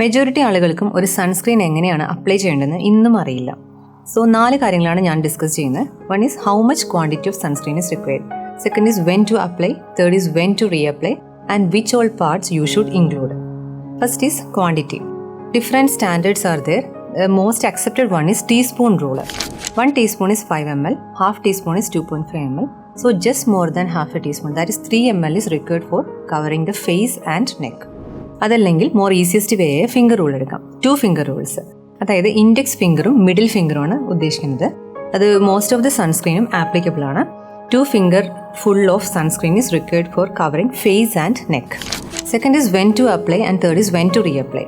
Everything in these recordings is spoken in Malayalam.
മെജോറിറ്റി ആളുകൾക്കും ഒരു സൺസ്ക്രീൻ എങ്ങനെയാണ് അപ്ലൈ ചെയ്യേണ്ടതെന്ന് ഇന്നും അറിയില്ല. സോ നാല് കാര്യങ്ങളാണ് ഞാൻ ഡിസ്കസ് ചെയ്യുന്നത്. One is how much quantity of sunscreen is required second is when to apply third is when to reapply and which all parts you should include first is quantity different standards are there most accepted one is teaspoon rule one teaspoon is 5 ml, half teaspoon is 2.5 ml. So just more than half a teaspoon, that is 3 ml is required for covering the face and neck. അതല്ലെങ്കിൽ more easiest way finger rule എടുക്കാം. ടു ഫിംഗർ റൂൾസ് അതായത് ഇൻഡെക്സ് ഫിംഗറും മിഡിൽ ഫിംഗറും ആണ് ഉദ്ദേശിക്കുന്നത്. അത് മോസ്റ്റ് ഓഫ് ദി സൺസ്ക്രീനും ആപ്ലിക്കബിൾ ആണ്. Two finger full of sunscreen is required for covering face and neck second is when to apply and third is when to reapply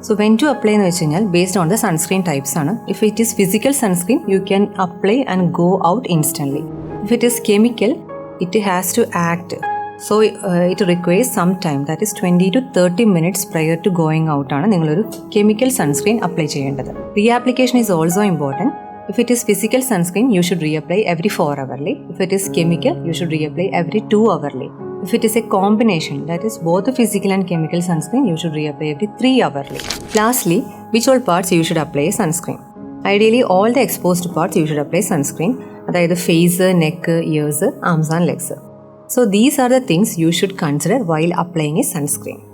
so when to apply എന്ന് വെച്ച് കഴിഞ്ഞാൽ based on the sunscreen types ആണ്. If it is physical sunscreen you can apply and go out instantly if it is chemical it has to act so it requires some time that is twenty to thirty minutes prior to going out ആണ് നിങ്ങളൊരു കെമിക്കൽ സൺസ്ക്രീൻ അപ്ലൈ ചെയ്യേണ്ടത് reapplication is also important If it is physical sunscreen, you should reapply every 4 hourly. If it is chemical, you should reapply every 2 hourly. If it is a combination, that is both physical and chemical sunscreen, you should reapply every 3 hourly. Lastly, which all parts you should apply sunscreen? Ideally, all the exposed parts you should apply sunscreen, അതായത് face neck ears arms and legs So these are the things you should consider while applying a sunscreen.